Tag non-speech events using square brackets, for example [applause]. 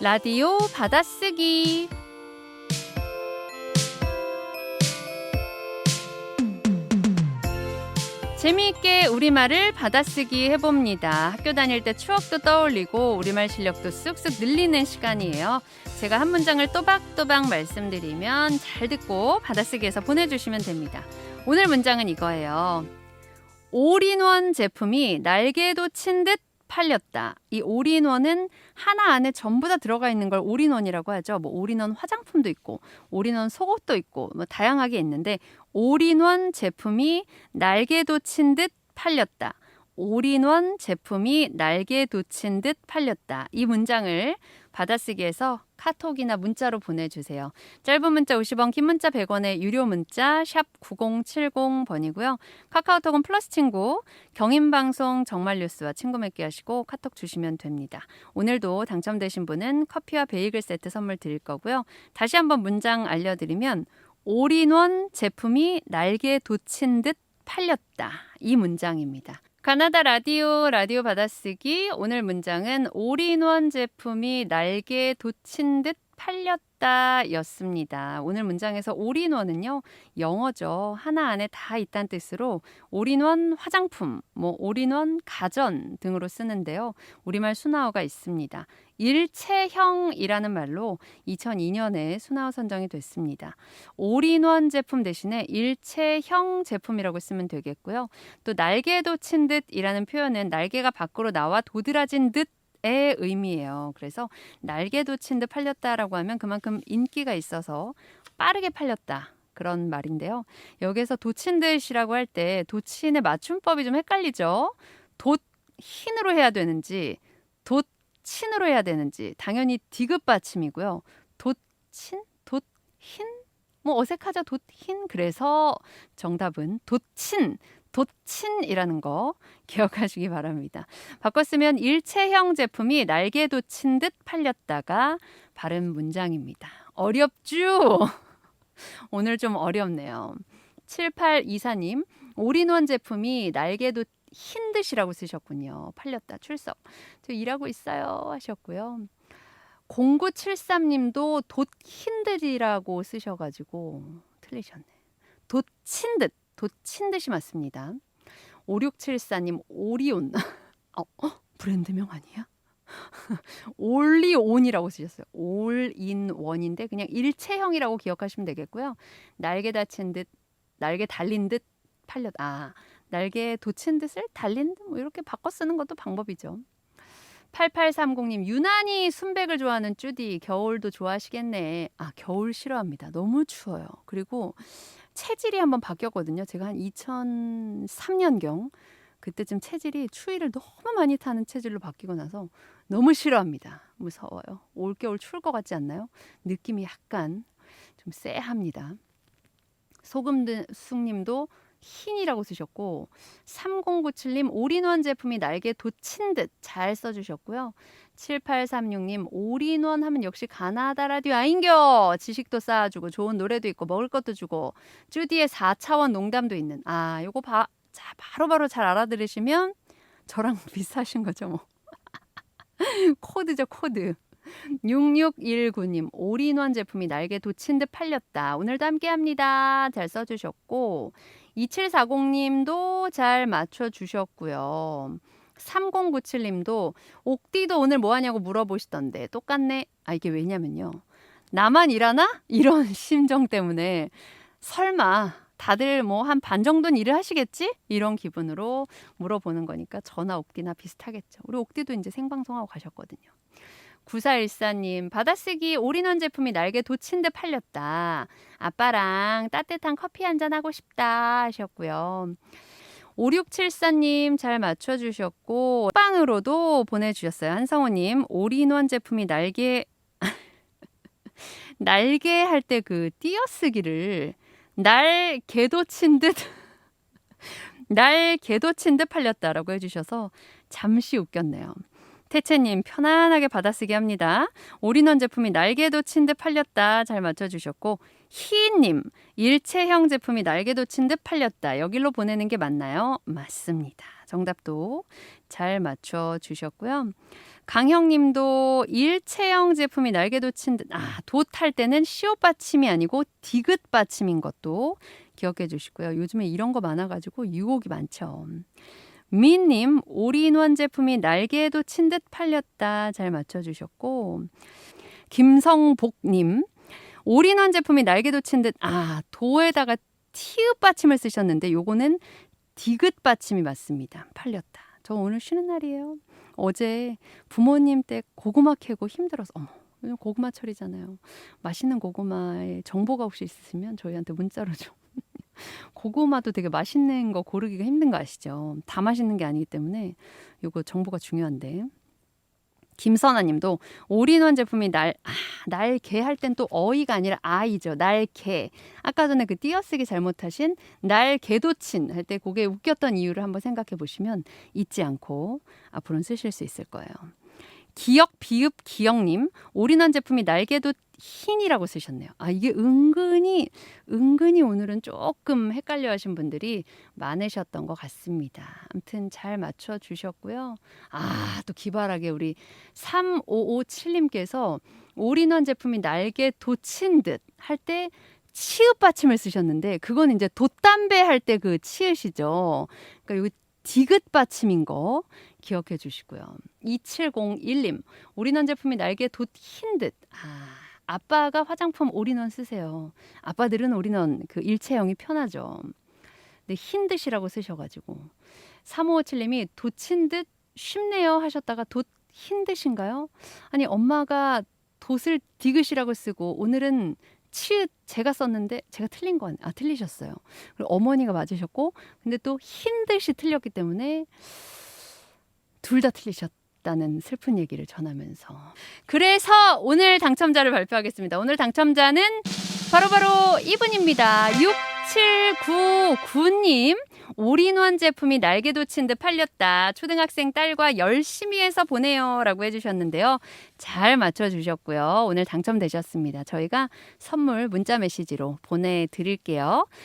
라디오 받아쓰기 재미있게 우리말을 받아쓰기 해봅니다. 학교 다닐 때 추억도 떠올리고 우리말 실력도 쑥쑥 늘리는 시간이에요. 제가 한 문장을 또박또박 말씀드리면 잘 듣고 받아쓰기해서 보내주시면 됩니다. 오늘 문장은 이거예요. 올인원 제품이 날개도 친 듯 팔렸다. 이 올인원은 하나 안에 전부 다 들어가 있는 걸 올인원이라고 하죠. 뭐 올인원 화장품도 있고 올인원 속옷도 있고 뭐 다양하게 있는데 올인원 제품이 날개도 친 듯 팔렸다. 올인원 제품이 날개 돋친 듯 팔렸다. 이 문장을 받아쓰기해서 카톡이나 문자로 보내주세요. 짧은 문자 50원, 긴 문자 100원의 유료 문자 샵 9070번이고요. 카카오톡은 플러스 친구, 경인방송 정말 뉴스와 친구 맺기 하시고 카톡 주시면 됩니다. 오늘도 당첨되신 분은 커피와 베이글 세트 선물 드릴 거고요. 다시 한번 문장 알려드리면 올인원 제품이 날개 돋친 듯 팔렸다. 이 문장입니다. 가나다 라디오 라디오 받아쓰기. 오늘 문장은 올인원 제품이 날개 돋친 듯 팔렸다 였습니다. 오늘 문장에서 올인원은요, 영어죠. 하나 안에 다 있다는 뜻으로 올인원 화장품, 뭐 올인원 가전 등으로 쓰는데요. 우리말 순화어가 있습니다. 일체형이라는 말로 2002년에 순화어 선정이 됐습니다. 올인원 제품 대신에 일체형 제품이라고 쓰면 되겠고요. 또 날개도 친 듯이라는 표현은 날개가 밖으로 나와 도드라진 듯 의 의미예요. 그래서 날개도 친 듯 팔렸다라고 하면 그만큼 인기가 있어서 빠르게 팔렸다. 그런 말인데요. 여기서 도친 듯이라고 할 때 도친의 맞춤법이 좀 헷갈리죠. 돛 흰으로 해야 되는지 돛 친으로 해야 되는지 당연히 디귿 받침이고요. 돛친, 돛흰 뭐 어색하죠. 돛흰 그래서 정답은 돛친 도친이라는 거 기억하시기 바랍니다. 바꿨으면 일체형 제품이 날개 도친 듯 팔렸다가 바른 문장입니다. 어렵죠? [laughs] 오늘 좀 어렵네요. 7824님, 올인원 제품이 날개도 흰 듯이라고 쓰셨군요. 팔렸다, 출석. 저 일하고 있어요. 하셨고요. 0973님도 돛흰 듯이라고 쓰셔가지고 틀리셨네. 돛친 듯. 도친 듯이 맞습니다. 5674님 오리온. [laughs] 어, 어, 브랜드명 아니야? [laughs] 올리온이라고 쓰셨어요. 올인원인데 그냥 일체형이라고 기억하시면 되겠고요. 날개 다친 듯, 날개 달린 듯 팔렸. 아, 날개 도친 듯을 달린 듯 뭐 이렇게 바꿔 쓰는 것도 방법이죠. 8830님 유난히 순백을 좋아하는 쭈디 겨울도 좋아하시겠네. 아 겨울 싫어합니다. 너무 추워요. 그리고 체질이 한번 바뀌었거든요. 제가 한 2003년경 그때쯤 체질이 추위를 너무 많이 타는 체질로 바뀌고 나서 너무 싫어합니다. 무서워요. 올겨울 추울 것 같지 않나요? 느낌이 약간 좀 쎄합니다. 소금숙님도 흰이라고 쓰셨고 3097님 올인원 제품이 날개 돋친 듯 잘 써주셨고요. 7836님 올인원 하면 역시 가나다 라디오 아인겨! 지식도 쌓아주고 좋은 노래도 있고 먹을 것도 주고 쭈디의 4차원 농담도 있는. 아 요거 바, 자, 바로바로 잘 알아들으시면 저랑 [laughs] 비슷하신 거죠 뭐. [laughs] 코드죠 코드. 6619님 올인원 제품이 날개 돋친 듯 팔렸다. 오늘도 함께 합니다. 잘 써주셨고 2740님도 잘 맞춰주셨고요. 3097님도 옥디도 오늘 뭐 하냐고 물어보시던데 똑같네. 아 이게 왜냐면요. 나만 일하나? 이런 [laughs] 심정 때문에 설마 다들 뭐 한 반 정도는 일을 하시겠지? 이런 기분으로 물어보는 거니까 전화 옥디나 비슷하겠죠. 우리 옥디도 이제 생방송하고 가셨거든요. 9414님, 받아쓰기 올인원 제품이 날개 돋친 듯 팔렸다. 아빠랑 따뜻한 커피 한잔 하고 싶다 하셨고요. 5674님 잘 맞춰주셨고, 빵으로도 보내주셨어요. 한성호님, 올인원 제품이 날개, [laughs] 날개 할 때 그 띄어쓰기를 날 개도친 듯, [laughs] 날 개도친 듯 팔렸다라고 해주셔서 잠시 웃겼네요. 태채님 편안하게 받아쓰기 합니다. 올인원 제품이 날개도 친 듯 팔렸다 잘 맞춰주셨고 희님 일체형 제품이 날개도 친 듯 팔렸다 여기로 보내는 게 맞나요? 맞습니다. 정답도 잘 맞춰주셨고요. 강형님도 일체형 제품이 날개 돋친 듯, 아, 돛할 때는 시옷 받침이 아니고 디귿 받침인 것도 기억해 주시고요. 요즘에 이런 거 많아가지고 유혹이 많죠. 미님, 올인원 제품이 날개에 돋친 듯 팔렸다. 잘 맞춰주셨고, 김성복님, 올인원 제품이 날개 돋친 듯, 아, 도에다가 티읕 받침을 쓰셨는데, 요거는 디귿 받침이 맞습니다. 팔렸다. 저 오늘 쉬는 날이에요. 어제 부모님 댁 고구마 캐고 힘들어서, 어머, 요즘 고구마 철이잖아요. 맛있는 고구마에 정보가 혹시 있으시면 저희한테 문자로 좀. 고구마도 되게 맛있는 거 고르기가 힘든 거 아시죠? 다 맛있는 게 아니기 때문에 요거 정보가 중요한데. 김선아 님도 올인원 제품이 날, 아, 날개 할 땐 또 어이가 아니라 아이죠. 날개. 아까 전에 그 띄어쓰기 잘못하신 날개도친 할 때 그게 웃겼던 이유를 한번 생각해 보시면 잊지 않고 앞으로는 쓰실 수 있을 거예요. 기억 비읍 기억님 올인원 제품이 날개도 흰이라고 쓰셨네요. 아 이게 은근히 은근히 오늘은 조금 헷갈려 하신 분들이 많으셨던 것 같습니다. 아무튼 잘 맞춰 주셨고요. 아 또 기발하게 우리 3557님께서 올인원 제품이 날개 돋친 듯 할 때 치읓 받침을 쓰셨는데 그건 이제 돛담배 할 때 그 치읓이죠. 그러니까 요 디귿 받침인 거 기억해 주시고요. 2701님, 올인원 제품이 날개 돛흰 듯. 아, 아빠가 화장품 올인원 쓰세요. 아빠들은 올인원 그 일체형이 편하죠. 근데 흰 듯이라고 쓰셔가지고 3557님이 돛친 듯 쉽네요 하셨다가 돛흰 듯인가요? 아니 엄마가 돛을 디귿이라고 쓰고 오늘은 치읓 제가 썼는데 제가 틀린 건 아 틀리셨어요. 그리고 어머니가 맞으셨고 근데 또 흰 듯이 틀렸기 때문에 둘 다 틀리셨 다는 슬픈 얘기를 전하면서 그래서 오늘 당첨자를 발표하겠습니다. 오늘 당첨자는 바로바로 이분입니다. 6799님. 올인원 제품이 날개 돋친 듯 팔렸다. 초등학생 딸과 열심히 해서 보내요. 라고 해주셨는데요. 잘 맞춰주셨고요. 오늘 당첨되셨습니다. 저희가 선물 문자 메시지로 보내드릴게요.